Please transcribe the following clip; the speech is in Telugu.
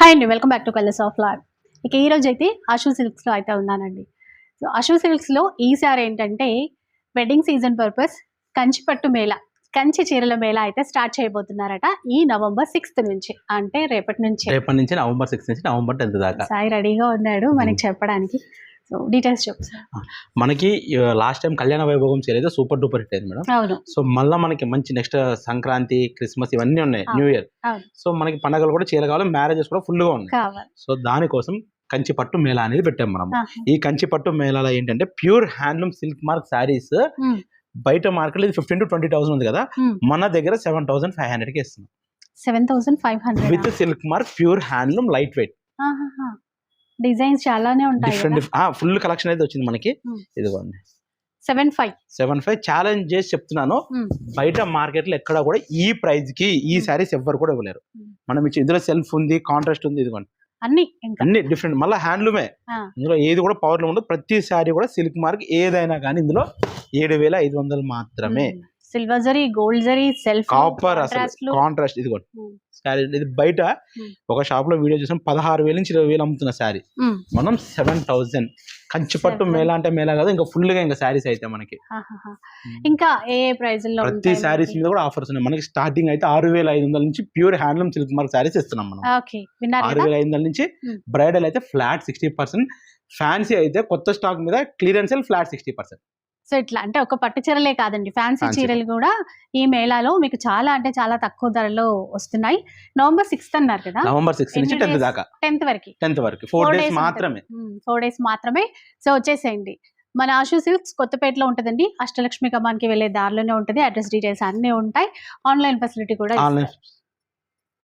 హాయ్ అండి welcome back to colours of Laad ఇక ఈ రోజు అయితే అశు సిల్క్స్లో అయితే ఉన్నానండి. సో అశు సిల్క్స్లో ఈసారి ఏంటంటే వెడ్డింగ్ సీజన్ పర్పస్ కంచి పట్టు మేళ కంచి చీరల మేళ అయితే స్టార్ట్ చేయబోతున్నారట ఈ నవంబర్ సిక్స్త్ నుంచి అంటే రేపటి నుంచి. రేపటి నుంచి నవంబర్ సిక్స్ నుంచి నవంబర్ టెన్త్ దాకా. సాయి రెడీగా ఉన్నాడు మనకి చెప్పడానికి. సో డీటెయిల్స్ చెప్పు సార్. మనకి లాస్ట్ టైం కళ్యాణ వైభోగం చేయలేదు సూపర్ డూపర్ హిట్ అయింది మేడం. అవును. సో మళ్ళీ మనకి మంచి నెక్స్ట్ సంక్రాంతి క్రిస్మస్ ఇవన్నీ ఉన్నాయి. New year. సో మనకి పండగలు కూడా చీర కావాలి మ్యారేజెస్ కూడా ఫుల్గా ఉన్నాయి. సో దానికోసం కంచి పట్టు మేళా అనేది పెట్టాం మనం. ఈ కంచి పట్టు మేళాలో ఏంటంటే pure handloom silk mark saris. బయట మార్కెట్ ఇది ఫిఫ్టీన్ టు ట్వంటీ థౌసండ్ ఉంది కదా. మన దగ్గర సెవెన్ థౌసండ్ ఫైవ్ హండ్రెడ్కి ఇస్తున్నాం. Seven thousand five with hundred silk mark pure handloom light weight designs చాలానే ఉంటాయి డిఫరెంట్ ఫుల్ కలెక్షన్ అయితే వచ్చింది మనకి. ఇదిగోండి. Seven five. Seven five challenge చేసి చెప్తున్నాను. బయట మార్కెట్లో ఎక్కడ కూడా ఈ ప్రైస్కి ఈ. సారీస్ ఎవ్వరు కూడా ఇవ్వలేరు. మనం ఇచ్చి ఇందులో సెల్ఫ్ ఉంది కాంట్రాస్ట్ ఉంది ఇదిగోండి. అన్ని అన్ని డిఫరెంట్ మళ్ళీ హ్యాండ్లూమే. ఇందులో ఏది కూడా పవర్లో ఉండదు. ప్రతి సారీ కూడా సిల్క్ మార్క్ ఏదైనా కానీ ఇందులో ఏడు వేల ఐదు వందలు మాత్రమే. Silver zari gold zari self copper అసలు కాంట్రాస్ట్ Hmm. సారీ ఇది బయట. ఒక షాప్లో వీడియో చూసాం పదహారు వేల నుంచి ఇరవై వేలు అమ్ముతున్న సారీ మనం సెవెన్ థౌసండ్. కంచిపట్టు. మేళ అంటే మేళ కాదు ఇంకా ఫుల్గా ఇంకా సారీస్ అయితే మనకి. ఇంకా ఏ ప్రైస్లో ప్రతి సారీస్ మీద కూడా ఆఫర్స్ ఉన్నాయి. మనకి స్టార్టింగ్ అయితే ఆరు వేల ఐదు వందల నుంచి pure handloom silk mark saris ఇస్తున్నాం మనం. ఆరు వేల ఐదు వందల నుంచి. బ్రైడల్ అయితే ఫ్లాట్ సిక్స్టీ పర్సెంట్. ఫ్యాన్సీ అయితే కొత్త స్టాక్ మీద clearance flat sixty percent. So ఇట్లా అంటే ఒక పట్టు చీరలే కాదండి. ఫ్యాన్సీ. చీరలు కూడా ఈ మేళాలో మీకు చాలా అంటే చాలా తక్కువ ధరలో వస్తున్నాయి. నవంబర్ సిక్స్త్ అన్నారు కదా? నవంబర్ సిక్స్ నుంచి టెన్త్? దాకా. టెన్త్ వరకు. టెన్త్ వరకు. ఫోర్ డేస్ మాత్రమే. ఫోర్ డేస్ మాత్రమే. సో వచ్చేసేయండి. మన ఆశు సిల్క్స్ కొత్తపేటలో ఉంటుందండి. అష్టలక్ష్మి కమాన్కి వెళ్ళే దారిలోనే ఉంటుంది. అడ్రస్ డీటెయిల్స్ అన్నీ ఉంటాయి. ఆన్లైన్ ఫెసిలిటీ కూడా ఆన్లైన్.